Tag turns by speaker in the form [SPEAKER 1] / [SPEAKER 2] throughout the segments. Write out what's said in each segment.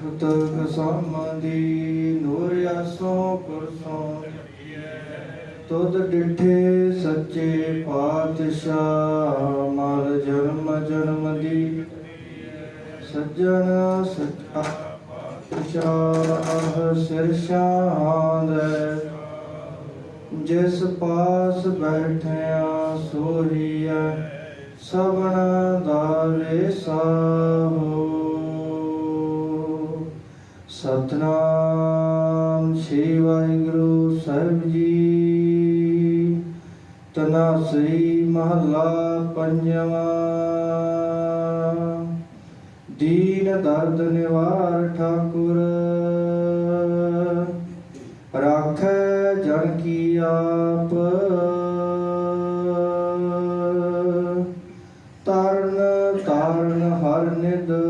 [SPEAKER 1] ਤਕ ਸਮਾਦੀ ਨੂਰ ਆਸੋਂ ਪੁਰਸੋਂ। ਤੁਧ ਡਿਠੇ ਸੱਚੇ ਪਾਤਸ਼ਾਹ ਮਰ ਜਨਮ ਜਨਮ ਦੀ। ਸੱਜਣ ਸੱਚਾ ਪਾਤਸ਼ਾਹ ਸਿਰ ਸ਼ਾਂਦ ਜਿਸ ਪਾਸ ਬੈਠਿਆ ਸੋਹੀਐ ਸਭਨਾ ਦਾਵੇ ਸਾਹੋ ਸਤਨਾਮ ਸ੍ਰੀ ਵਾਹਿਗੁਰੂ ਸਾਹਿਬ ਜੀ। ਤਨਾਸਰੀ ਮਹੱਲਾ ਪੰਜਵਾਂ। ਦੀਨ ਦਰਦ ਨਿਵਾਰ ਠਾਕੁਰ। ਰਾਖੈ ਜਨ ਕੀ ਆਪ। ਤਰਨ ਤਾਰਨ ਹਰ ਨਿਦ।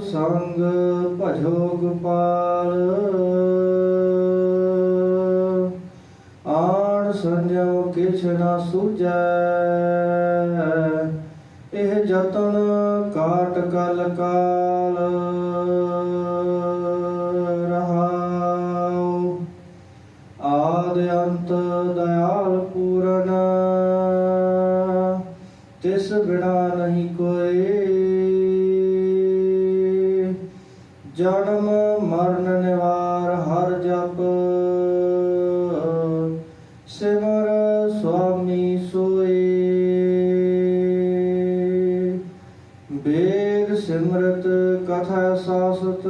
[SPEAKER 1] ਸੰਗ ਭਜੋ ਗੋਪਾਲ। ਆਣ ਸੰਜਮ ਕਿਛ ਨਾ ਸੂਝੈ। ਇਹ ਜਤਨ ਕਾਟ ਕਲ ਕਾਲ। ਰਹਾਉ। ਆਦ ਅੰਤ ਦਇਆਲ ਪੂਰਨ। ਤਿਸ ਬਿਨਾ ਨਹੀਂ ਕੋਈ। ਜਨਮ ਮਰਨ ਨਿਵਾਰ ਹਰ ਜਪ। ਸਿਮਰ ਸੁਆਮੀ ਸੋਏ। ਬੇਦ ਸਿਮਰਤ ਕਥਾ ਸਾਸਤ।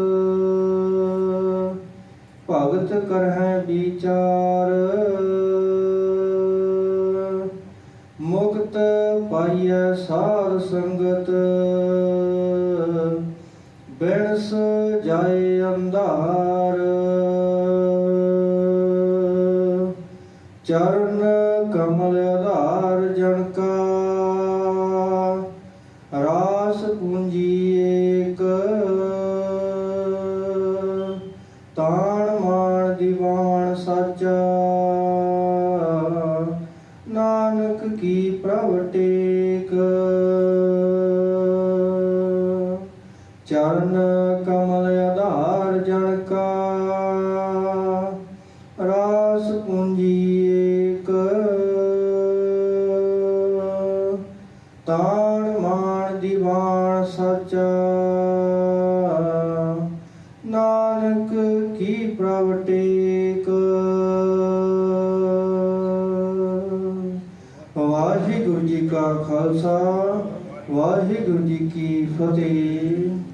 [SPEAKER 1] ਭਗਤ ਕਰਹਿ ਵਿਚਾਰ। ਮੁਕਤ ਪਾਈਐ ਸਾਧ ਸੰਗਤ। ਬਿਨਸ ਜਾਏ ਅੰਧਾਰ। ਚਰਨ ਕਮਲ ਆਧਾਰ ਜਨ ਕਾ ਰਾਸ ਪੂੰਜੀ ਏਕ। ਤਾਣ ਮਾਣ ਦੀਵਾਨ ਸੱਚਾ। ਚਰਨ ਕਮਲ ਆਧਾਰ ਜਨ ਕਾ ਰਾਸ ਪੂੰਜੀ ਏਕ। ਤਾਣ ਮਾਣ ਦੀਵਾਨ ਸਚਾ ਨਾਨਕ ਕੀ ਪ੍ਰਵਟੇਕ ਵਾਹਿਗੁਰੂ ਜੀ ਕਾ ਖਾਲਸਾ, ਵਾਹਿਗੁਰੂ ਜੀ ਕੀ ਫਤਿਹ।